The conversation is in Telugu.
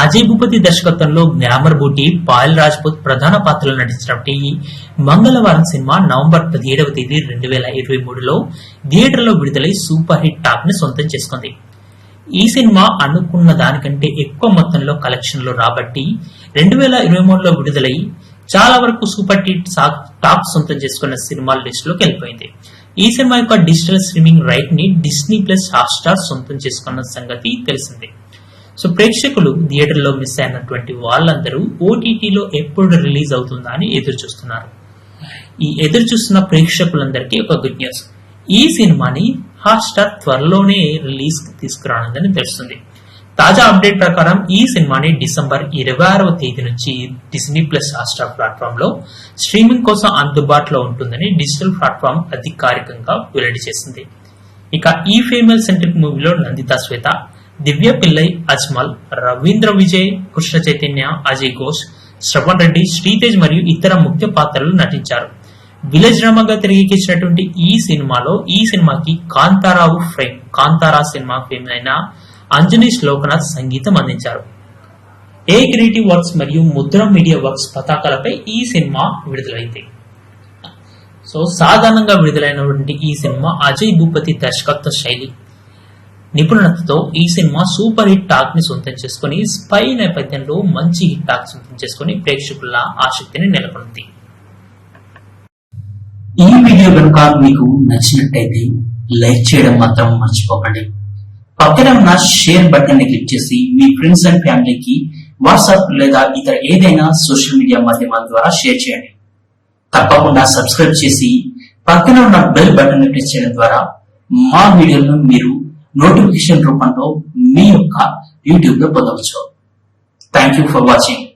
అజయ్ భూపతి దర్శకత్వంలో గ్లామర్ బూటి పాయల్ రాజ్పూత్ ప్రధాన పాత్రలో నటించినటువంటి మంగళవారం సినిమా నవంబర్ పదిహేడవ తేదీ రెండు వేల ఇరవై మూడులో థియేటర్లో విడుదలై సూపర్ హిట్ టాక్ని సొంతం చేసుకుంది. ఈ సినిమా అనుకున్న దానికంటే ఎక్కువ మొత్తంలో కలెక్షన్లు రాబట్టి రెండు వేల ఇరవై మూడులో విడుదలై చాలా వరకు సూపర్ హిట్ టాప్ సొంతం చేసుకున్న సినిమాల లిస్టులోకి వెళ్ళిపోయింది. ఈ సినిమా యొక్క డిజిటల్ స్ట్రీమింగ్ రైట్ని డిస్నీ ప్లస్ హాట్స్టార్ సొంతం చేసుకున్న సంగతి తెలిసిందే. సో ప్రేక్షకులు థియేటర్లో మిస్ అయినటువంటి వాళ్ళందరూ ఓటీటీలో ఎప్పుడు రిలీజ్ అవుతుందా అని ఎదురు చూస్తున్నారు ఈ ఎదురు చూస్తున్న ప్రేక్షకులందరికీ ఒక గుడ్ న్యూస్ ఈ సినిమాని హాట్స్టార్ త్వరలోనే రిలీజ్ తీసుకురానుందని తెలుస్తుంది. తాజా అప్డేట్ ప్రకారం ఈ సినిమాని డిసెంబర్ ఇరవై ఆరవ తేదీ నుంచి డిస్నీ ప్లస్ హాట్స్టార్ ప్లాట్ఫామ్లో స్ట్రీమింగ్ కోసం అందుబాటులో ఉంటుందని డిజిటల్ ప్లాట్ఫామ్ అధికారికంగా వెల్లడి చేసింది. ఇక ఈ ఫేమల్ సెంట్రిక్ మూవీలో నందిత శ్వేత దివ్య పిల్లై అజ్మల్ రవీంద్ర విజయ్ కృష్ణ చైతన్య అజయ్ ఘోష్ శ్రవణ్ రెడ్డి శ్రీతేజ్ మరియు ఇతర ముఖ్య పాత్రలు నటించారు. విలేజ్ డ్రామాగా తెరకెక్కించినటువంటి ఈ సినిమాలో ఈ సినిమాకి కాంతారావు ఫ్రేమ్ కాంతారా సినిమా ఫేమ్ అయిన అంజనీష్ లోకనాథ్ సంగీతం అందించారు. ఏ క్రియేటివ్ వర్క్స్ మరియు ముద్ర మీడియా వర్క్స్ పతాకాలపై ఈ సినిమా విడుదలైంది. సో సాధారణంగా విడుదలైనటువంటి ఈ సినిమా అజయ్ భూపతి దర్శకత్వ శైలి. నిపుణులతో ఈ సినిమా సూపర్ హిట్ టాక్ని సొంతం చేసుకుని స్పై నేపథ్యంలో మంచి హిట్ టాక్ సొంతం చేసుకుని ప్రేక్షకుల ఆసక్తిని నెలకొంది. ఈ వీడియో కనుక మీకు నచ్చినట్టయితే లైక్ చేయడం మాత్రం మర్చిపోకండి. పక్కన ఉన్న షేర్ బటన్ని క్లిక్ చేసి మీ ఫ్రెండ్స్ అండ్ ఫ్యామిలీకి వాట్సాప్ లేదా ఇతర ఏదైనా సోషల్ మీడియా మాధ్యమాల ద్వారా షేర్ చేయండి. తప్పకుండా సబ్స్క్రైబ్ చేసి పక్కన ఉన్న బెల్ బటన్ని ప్రెస్ చేయడం ద్వారా మా వీడియోలను మీరు నోటిఫికేషన్ రూపంలో మీ యొక్క యూట్యూబ్లో పొందవచ్చు. Thank you for watching